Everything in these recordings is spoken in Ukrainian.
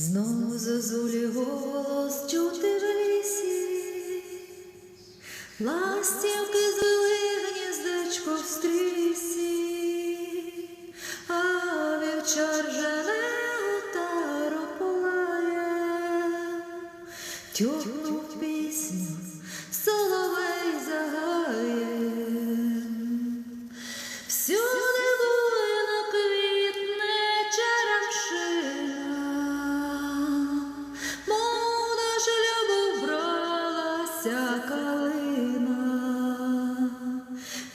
Знову зозулі голос чути в лісі, ластівки звели гніздечко в стрісі, а вівчар жене отару полає, тюхнув калина,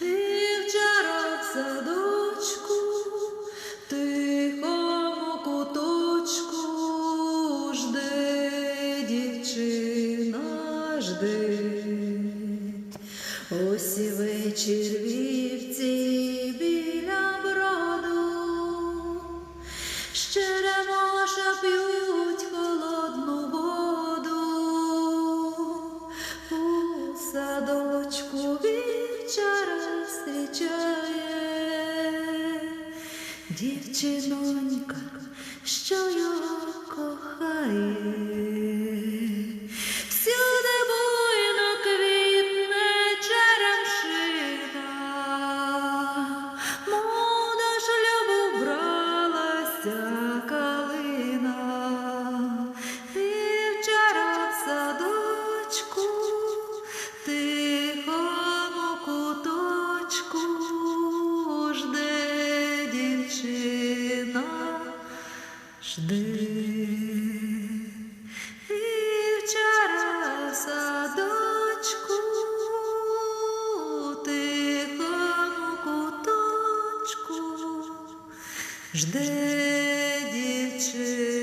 вівчара в садочку, тихому куточку жде дівчина, жде. Ось і вечір вівці біля броду, ще п'ють вівчара зустрічає дівчинонька, що його кохає. Жди вівчара в садочку, тихому жди дівчина.